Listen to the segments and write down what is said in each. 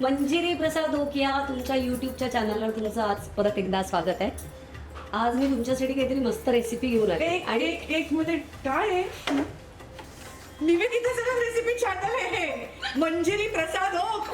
मंजिरी प्रसाद ओकिया तुमच्या युट्यूबच्या चॅनलवर तुमचं आज परत एकदा स्वागत आहे. आज मी तुमच्यासाठी काहीतरी मस्त रेसिपी घेऊन आले. आणि एक मध्ये काय आहे. निवेदिता सगळं रेसिपी चॅनल आहे. हे. मंजिरी प्रसाद ओक.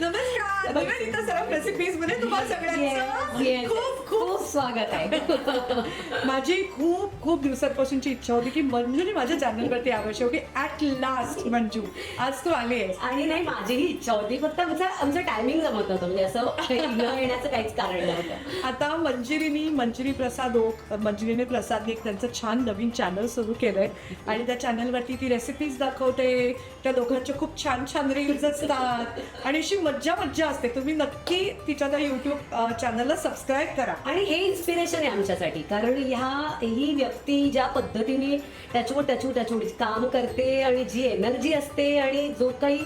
नमस्कार. निवेदिता सरफ रेसिपीजमध्ये सगळ्यांचं. खूप खूप स्वागत आहे. माझी खूप खूप दिवसांपासूनची इच्छा होती की मंजुरी माझ्या चॅनलवरती यावं. शेवटी ऍट लास्ट मंजू. आज तू आली आहेस. आणि नाही माझीही इच्छा होती. फक्त आमचं आमचं टायमिंग जमत नव्हतं. म्हणजे असं न येण्याचं काहीच कारण नव्हतं. आता मंजिरीनी मंजिरी प्रसाद ओक मंजिरीने प्रसादने एक त्यांचं छान नवीन चॅनल सुरू केलंय. आणि त्या चॅनलवरती ती रेसिपीज दाखवते. त्या दोघांचे खूप छान छान रील्स असतात. आणि अशी मज्जा मज्जा असते. तुम्ही नक्की तिच्या त्या युट्यूब चॅनलला सबस्क्राईब करा. आणि हे इन्स्पिरेशन आहे आमच्यासाठी. कारण ह्या ही व्यक्ती ज्या पद्धतीने त्याच्यावर त्याच्यावर त्याच्यावर काम करते आणि जी एनर्जी असते आणि जो काही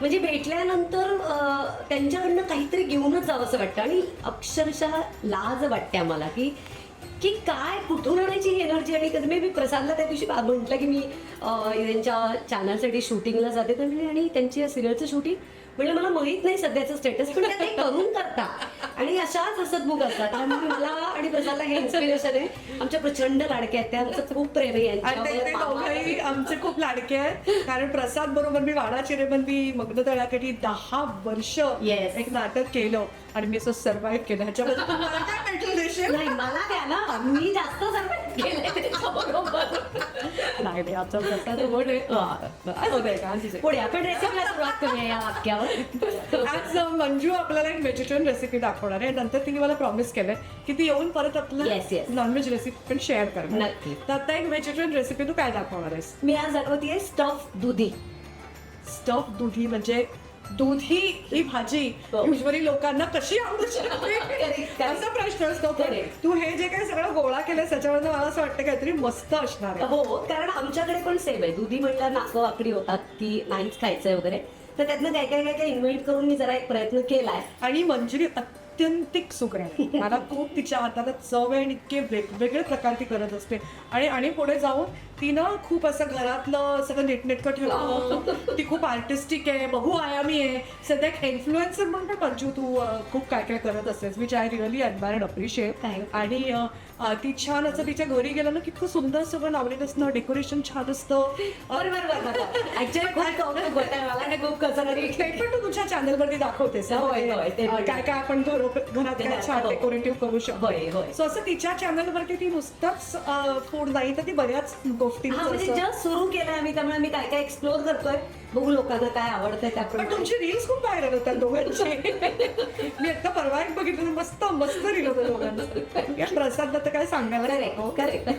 म्हणजे भेटल्यानंतर त्यांच्याकडनं काहीतरी घेऊनच जावं असं वाटतं. आणि अक्षरशः लाज वाटते आम्हाला की की काय कुठून आणायची ही एनर्जी आणि कधी मी प्रसादला त्या दिवशी म्हटलं की मी त्यांच्या चॅनलसाठी शूटिंगला जाते. तर आणि त्यांची सिरियलचं शूटिंग म्हणजे मला माहीत नाही सध्याचं स्टेटस पण ते करून करता. आणि अशाच हसतमुख असतात. त्यामुळे मला आणि प्रसादला हे इन्स्पिरेशन आहे. आमच्या प्रचंड लाडक्या आहेत त्यांचं खूप प्रेम आहे आणि ते ते यांच्यावर. दोघंही आमचे खूप लाडके आहेत. कारण प्रसाद बरोबर मी वाडा चिरेबंदी मग्न तळ्यासाठी दहा वर्ष Yes. एक नाटक केलं आणि मी असं सर्व्हाइव्ह केलं. ह्याच्याबद्दल काय भेटलं देशील नाही मला द्या ना मी जास्त सर्व केले त्याच्याबरोबर. नाही नाही आमचा प्रसाद आवड आहे. असू दे, असू दे. पुढे आपण रेसिपीला सुरुवात करूया या वाक्यावर आज मंजू आपल्याला एक व्हेजिटेरियन रेसिपी दाखवणार आहे नंतर तिने मला प्रॉमिस केलंय की ती येऊन परत आपल्याला yes. नॉनव्हेज रेसिपी पण शेअर करणार नक्की. तर आता एक व्हेजिटेरियन रेसिपी तू काय दाखवणार आहेस मी आज दाखवतीये स्टफ दुधी स्टफ दुधी म्हणजे दुधी ही भाजी हो. युजली लोकांना कशी आवडू शकते. असा प्रश्न असतो. तू हे जे काही सगळं गोळा केलंय त्याच्यावर मला असं वाटतं काहीतरी मस्त असणार आहे. हो कारण आमच्याकडे पण सेम आहे. दुधी म्हटलं नाकं वाकडी होतात की नाहीच खायचंय वगैरे. तर त्यातनं काय काय काय काय इन्व्हेंट करून मी जरा एक प्रयत्न केलाय. आणि मंजिरी अत्यंतिक सुग्र आहे मला खूप तिच्या हाताला चव आहे आणि इतके वेगवेगळे प्रकार ती करत असते. आणि आणि पुढे जाऊन ती ना खूप असं घरातलं सगळं नीटनेटकं ठेवतं ती खूप आर्टिस्टिक आहे बहुआयामी आहे. सध्या एक इन्फ्लुएन्सर म्हणून पण मंजू तू खूप काय काय करत असतेस which I really admired appreciate Thank आणि ती छान असं तिच्या घरी गेलं ना की खूप सुंदर सगळं लावलेलं असतं डेकोरेशन छान असतं. बरोबर खूप कौतुक कसं पण तू तुझ्या चॅनलवरती दाखवतेस. काय काय आपण घरो- घरात काय छान. डेकोरेटिव्ह करू शकतो. सो असं तिच्या चॅनलवरती ती नुसतंच फूड नाही तर ती बऱ्याच गोष्टी म्हणजे जस्ट सुरू केलंय आम्ही त्यामुळे मी काय काय एक्सप्लोर करतोय. बघू लोकांना काय आवडतंय त्याप्रमाणे. तुमची रील्स खूप व्हायरल होतात दोघांचे. मी आता परवा एक बघितलं मस्त मस्त रील होतं प्रसादला तर काय सांगायला करेक्ट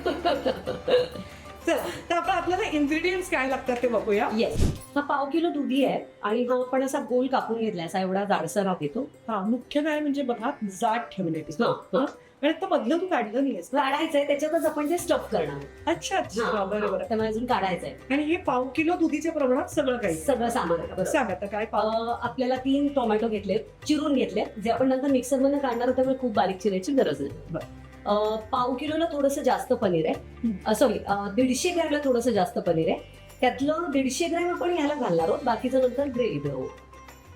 चला तर आपण आपल्याला इन्ग्रेडियंट्स काय लागतात ते बघूया. येस हा पाव किलो दुधी आहे आणि हा आपण असा गोल कापून घेतलाय असा एवढा जाडसर हा येतो. हा मुख्य काय म्हणजे बघा जाड ठेवले हा, हा. आणि आता मधलं तू काढलं नाहीयेस काढायचंय त्याच्यातच आपण ते स्टफ करणार. अच्छा अच्छा. बरोबर त्यामुळे अजून काढायचंय. आणि हे पाव किलो दुधीच्या प्रमाणात सगळं काही. सगळं सामान आहे. बरोबर. सांग आता काय पाव? अं, आपल्याला तीन टोमॅटो घेतले चिरून घेतले जे आपण नंतर मिक्सरमध्ये काढणार आहोत त्यामुळे खूप बारीक चिरायची गरज नाही. बरं. पाव किलोला थोडंसं जास्त पनीर आहे. सॉरी दीडशे ग्रॅमला थोडंसं जास्त पनीर आहे. त्यातलं दीडशे ग्रॅम आपण ह्याला घालणार आहोत. बाकीचं नंतर ग्रेव्ही देऊ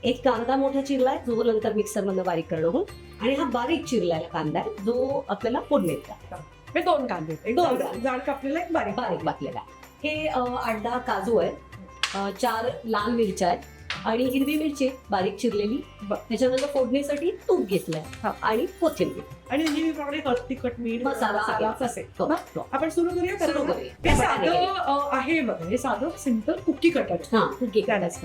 एक कांदा मोठा चिरलाय जो नंतर मिक्सर मधनं बारीक करणं होईल आणि हा बारीक चिरलेला कांदा आहे जो आपल्याला. हे दोन कांदे एक दोन जाड- कापलेला एक बारीक बारीक आहे. हे आठ दहा काजू आहेत अ, चार लाल मिरच्या आहेत. आणि हिरवी मिरची बारीक चिरलेली. त्याच्यानंतर फोडणीसाठी तूप घेतलंय. आणि कोथिंबीर आणि प्रमाणे हळद तिखट मीठ मसाला. असेल. आपण सुरू करूया सुरू? करूया. साधं आहे बघा हे साधं सिंपल कुकी कटर हा. त्यालाच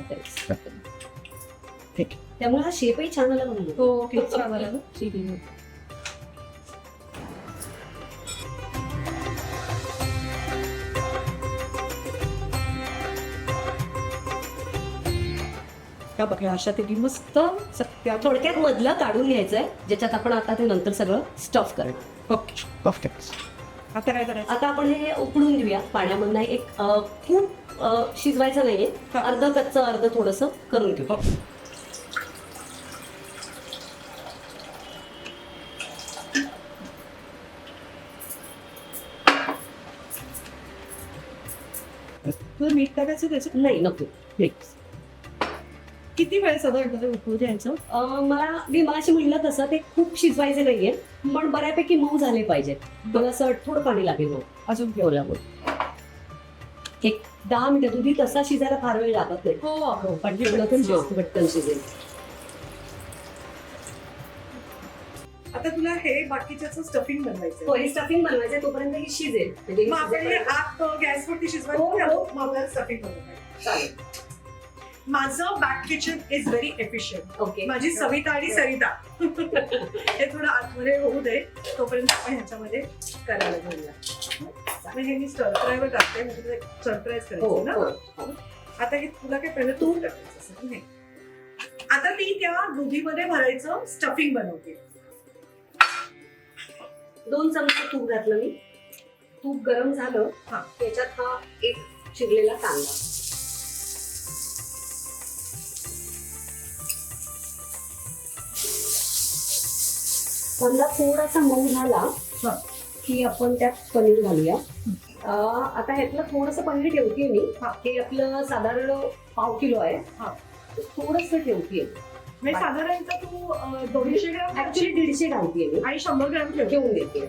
ठीक त्यामुळे हा शेपही छान आला म्हणून हो छान आलं का बघा अशा तिघी मस्त सत्या थोडक्यात मधलं काढून घ्यायचंय. ज्याच्यात आपण आता ते नंतर सगळं स्टफ करणार ओके आता काय करायचं? आता आपण हे उकडून घेऊया पाण्यामधनं एक अ, खूप अ, शिजवायचं नाहीये. हा. अर्ध कच्चं अर्ध थोडस करून घेऊ. तुला मीठ टाकायचं त्याच्यात नाही नको. किती वेळ एकत्र उकळू द्यायचं? मला मी मगाशी म्हणलं तसं ते खूप शिजवायचे नाहीये पण बऱ्यापैकी मऊ झाले पाहिजेत. मला असं थोडं पाणी लागेल मग अजून कोल्हापूर एक दहा मिनिटं दुधी तसा शिजायला फार वेळ लागत नाही. हो पण पटकन शिजतो, पटकन शिजेल. आता तुला हे बाकीच्याचं स्टफिंग बनवायचं हो हे स्टफिंग बनवायचं तोपर्यंत ही शिजेल. म्हणजे ही आपण हे आत गॅसवरती हो, शिजवायचं हो. स्टफिंग बनवायचं चालेल. माझं back kitchen is very efficient okay माझी सविता आणि सरिता. हे थोडं आतमध्ये होऊ दे. तोपर्यंत आपण ह्याच्यामध्ये करायला घेऊया हे मी स्टर फ्रायवर टाकते. म्हणजे स्टर फ्रायच हो करायचं ना? हो हो. आता हे तुला काय पहिलं तूप टाकायचं. आता ती त्या दुधीमध्ये भरायचं स्टफिंग बनवते. दोन चमचे तूप घातलं मी. तूप गरम झालं. हा. त्याच्यात हा एक चिरलेला कांदा. कांदा थोडासा मऊ झाला हा. की आपण त्यात पनीर घालूया. आता ह्यातलं थोडंसं पनीर ठेवते मी. हा. हे आपलं साधारण पाव किलो आहे. हा. थोडस ठेवते म्हणजे साधारणतः तू दोनशे ग्राम ऍक्च्युली दीडशे घालते मी. आणि शंभर ग्राम ठेव. घेऊन देते.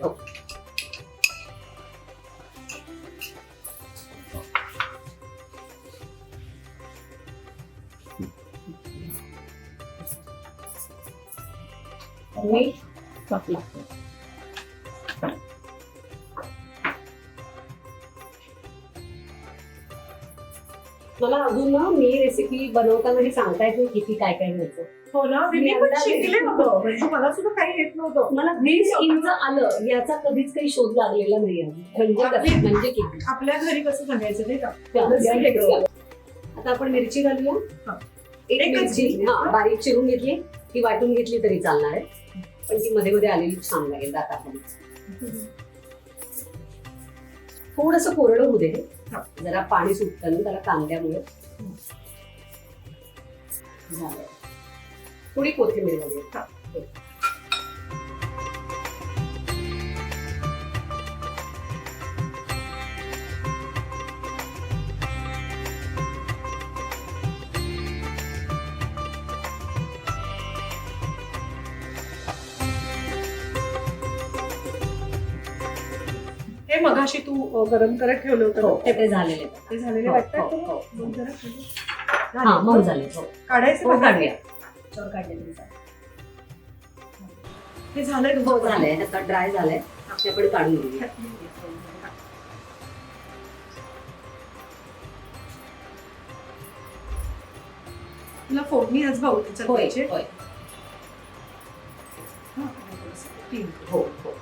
मीठ मला अजून ना मी रेसिपी बनवताना हे सांगता येत नाही किती काय काय घ्यायचं हो ना मी पण शिकले होतं म्हणजे मला सुद्धा काही येत नव्हतं मला वीस इंच आलं याचा कधीच काही शोध लागलेला नाही. म्हणजे कसं? म्हणजे किती आपल्या घरी कसं सांगायचं नाही का आता आपण मिरची घालूया हा. एक एकच मिरची मिरची. हा बारीक चिरून घेतली ती वाटून घेतली तरी चालणार आहे पण ती मध्ये मध्ये आलेली छान लागेल दाताखाली थोडस कोरडं होऊ दे. जरा पाणी सुटतं त्याला कांद्यामुळे झालं. थोडी कोथिंबीर घालूया हा. हे मगाशी तू गरम करत ठेवलं होतं हो, ना, ते ते झालेले. ते झालेले हो, वाटतात हो? हो. मग. हा झाले. हो. काढायचं हो? काढूया काढले. हे झालंय हो झालंय आता ड्राय झालंय ते आपण काढून घेऊया तुला फोडणी आज भाऊ होय तीन हो हो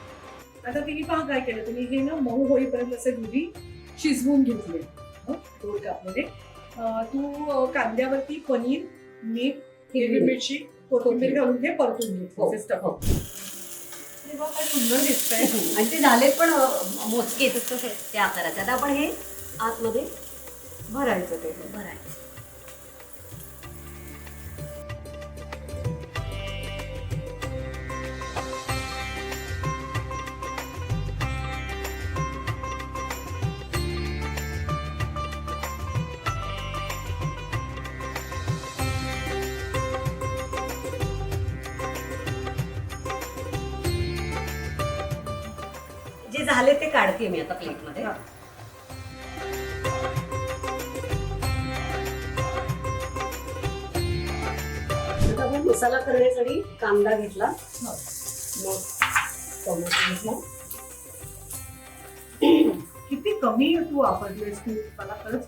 आता तिने पहा काय केलं. तुम्ही हे ना मऊ होईपर्यंत असे दुधी शिजवून घेतले. हं, दोन कापमध्ये. तू कांद्यावरती पनीर मीठ हिरवी मिरची कोथिंबीर घालून घे परतून घे. हो, stuff. हो. वा, काय सुंदर दिसतंय. आणि ते झालेत पण मोजके येतात त्या आकाराचे. आता आपण हे आतमध्ये भरायचं ते. भरायचं. झाले ते काढते मी आता प्लेटमध्ये मसाला करण्यासाठी कांदा घेतला. हो. मग टोमॅटो घेतला. किती कमी तू वापरलीस तू मला खरंच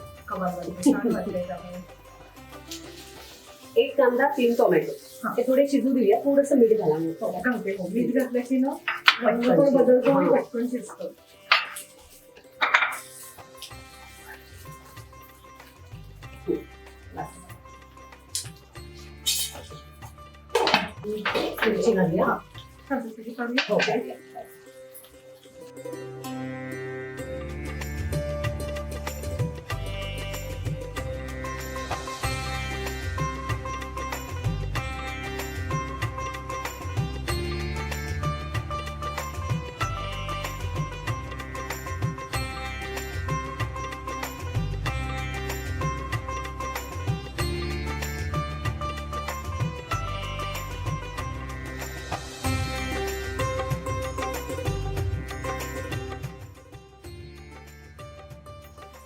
एक कांदा तीन टोमॅटो. हा. ते थोडे शिजू देऊया थोडस मीठ घाला. हो. मीठ घातलं की ना रंग पटकन पण बदलतो आणि शिजतं. पटकन शिजतं मिरची घालूया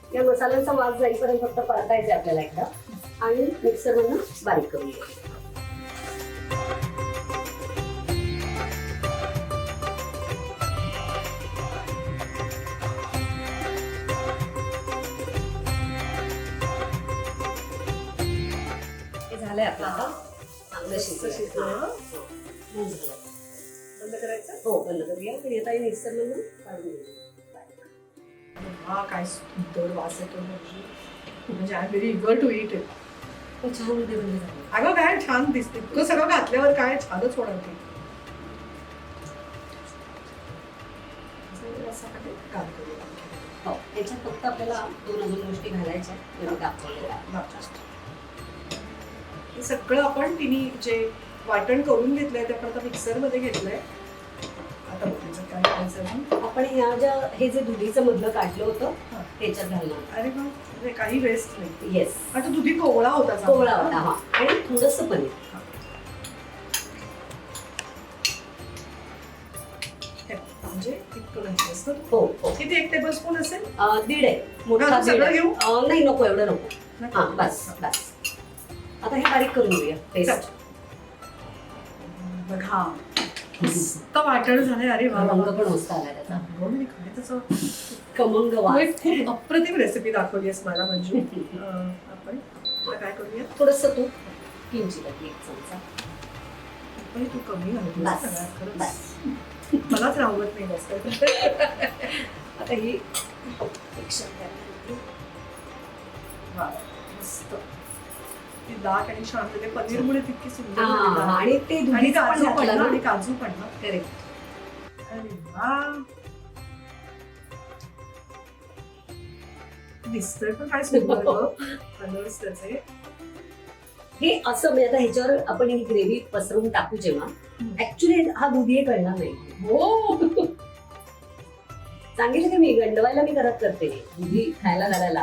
हा. हो. त्या मसाल्यांचा वास जाईपर्यंत फक्त परतायचे आपल्याला एकदा आणि मिक्सर मधनं बारीक करून घ्यायचं हे झालंय आपलं आता चांगलं? हा. हो. बंद करायचं हो बंद करूया पण येता मिक्सर मधून काढून घेऊ हा काय सुंदर वास येतो म्हणजे I very eager to eat eat अगं काय छान दिसते. तो सगळं घातल्यावर काय छानच होणार ते. करूया. हो. याच्यात फक्त आपल्याला दोन अजून गोष्टी घालायच्या दाखवलेल्या हे. सगळं आपण तिने जे वाटण करून घेतलंय ते आपण आता मिक्सरमध्ये घेतलंय. आपण ह्या ज्या हे जे दुधीचं मधलं काढलं होतं. त्याच्यात घालणार. अरे वा म्हणजे काही वेस्ट नाही. येस आता दुधी कोवळा होता. कोवळा होता हा. आणि थोडस पनीर. म्हणजे इतकं घातलं असतं. हो हो. किती एक टेबल स्पून असेल दीड आहे. मोठा सगळं. घेऊ? नाही नको एवढं नको. हा बस बस. आता हे बारीक करून घेऊया पेस्ट बघा. मस्त वाटण झालंय. अरे वा. पण मस्त आला त्याचा. मी काय त्याचं. खमंग वास. एक खूप अप्रतिम रेसिपी दाखवली आहेस मला म्हणजे अं, आपण आता काय करूया थोडस तूप किंचित अगदी एक चमचा. पण तू कमी घालतेस बस सगळ्यात खरंच. बस. मलाच राहत नाही जास्त. आता ही एक वा, मस्त. ती दाट आणि शांत ते पनीरमुळे तितकी सुंदर झाली दाट. आणि ते आणि दुधीचं काजू पण घातलं ना, ना आणि काजू पण ना. करेक्ट अरे वा. दिसतोय पण काय सुंदर कलर्स त्याचे. हे असं म्हणजे आता ह्याच्यावर आपण ही ग्रेव्ही पसरवून टाकू जेव्हा हम्म. ऍक्च्युली हा दुधी कळणार नाही. हो. सांगितलं की मी गंडवायला मी घरात करते. दुधी खायला घालायला.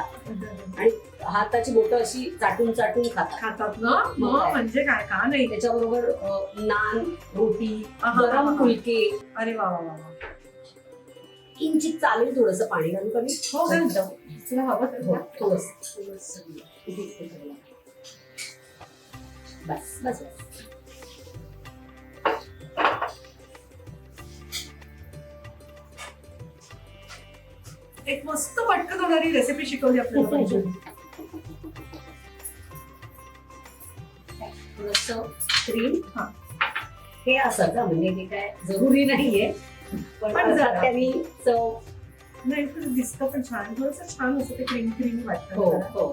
आणि हाताची बोटं अशी चाटून चाटून खातात. खातात ना? मग? म्हणजे काय? का नाही? त्याच्याबरोबर अं, नान रोटी गरम. फुलके. अरे वा वा वा वा. किंचित चालेल थोडस पाणी घालू कमी. हो घाल. तुला हवं तर घाल. थोडस. बस बस बस. एक मस्त पटकन होणारी रेसिपी शिकवली आपल्याला क्रीम हा. हे. असं का म्हणजे हे काय जरुरी नाहीये. पण त्यांनी चव. नाही पण दिसतं पण छान. थोडस छान असं ते क्रीम क्रीम वाटतं. हो जरा. हो.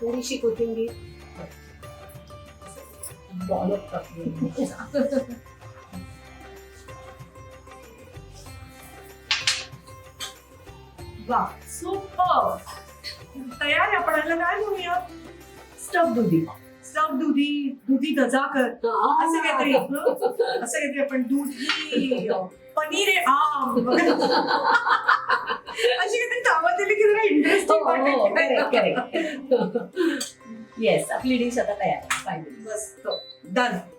थोडीशी कोथिंबीर. टाकली. वा सुपर तयार आहे आपण याला काय म्हणूया स्टफ दुधी स्टफ दुधी दुधी गजाकर असं काहीतरी हा. असं काहीतरी आपण दुधी पनीर आहे आम अशी काहीतरी नावं दिली की जरा हो, इंटरेस्टिंग हो, वाटेल correct, correct. येस आपली डिश आता तयार आहे finally. मस्त done.